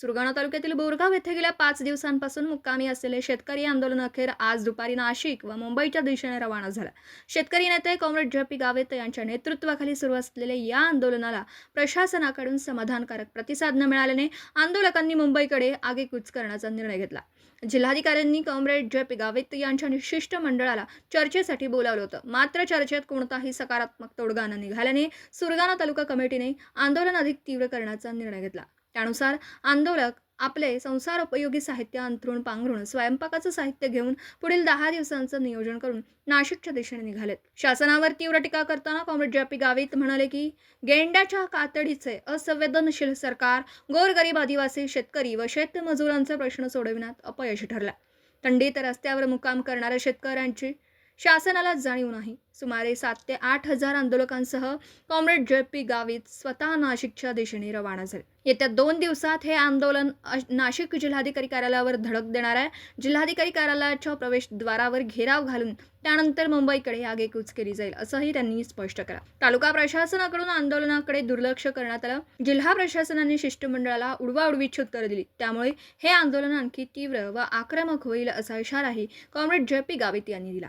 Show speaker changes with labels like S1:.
S1: सुरगाणा तालुक्यातील बोरगाव येथे गेल्या पाच दिवसांपासून मुक्कामी असलेले शेतकरी आंदोलन अखेर आज दुपारी नाशिक व मुंबईच्या दिशेने रवाना झाला. शेतकरी नेते कॉम्रेड जपी गावेत यांच्या नेतृत्वाखाली सुरू असलेल्या या आंदोलनाला प्रशासनाकडून समाधानकारक प्रतिसाद न मिळाल्याने आंदोलकांनी मुंबईकडे आगेकूच करण्याचा निर्णय घेतला. जिल्हाधिकाऱ्यांनी कॉम्रेड जे गावेत यांच्या यांच्या शिष्टमंडळाला चर्चेसाठी बोलावलं होतं. मात्र चर्चेत कोणताही सकारात्मक तोडगा न निघाल्याने सुरगाणा तालुका कमिटीने आंदोलन अधिक तीव्र करण्याचा निर्णय घेतला. त्यानुसार आंदोलक आपले संसार उपयोगी साहित्य अंथरूण पांघरूण स्वयंपाकाचं साहित्य घेऊन पुढील दहा दिवसांचं नियोजन करून नाशिकच्या दिशेने निघालेत. शासनावर तीव्र टीका करताना कॉम्रेड जॅपी गावित म्हणाले की गेंड्याच्या कातडीचे असंवेदनशील सरकार गोरगरीब आदिवासी शेतकरी व शेतमजुरांचा प्रश्न सोडविण्यात अपयशी ठरला थंडीत रस्त्यावर मुक्काम करणाऱ्या शेतकऱ्यांची शासनाला जाणीव नाही. सुमारे सात ते आठ हजार आंदोलकांसह कॉम्रेड जे पी गावित स्वतः नाशिकच्या दिशेने रवाना झाले. येत्या दोन दिवसात हे आंदोलन नाशिक जिल्हाधिकारी कार्यालयावर धडक देणार आहे. जिल्हाधिकारी कार्यालयाच्या प्रवेशद्वारावर घेराव घालून त्यानंतर मुंबईकडे आगेकूच केली जाईल असंही त्यांनी स्पष्ट करा तालुका प्रशासनाकडून आंदोलनाकडे दुर्लक्ष करण्यात आलं. जिल्हा प्रशासनाने शिष्टमंडळाला उडवाउडवीची उत्तरं दिली. त्यामुळे हे आंदोलन आणखी तीव्र व आक्रमक होईल असा इशाराही कॉम्रेड जे पी गावित यांनी दिला.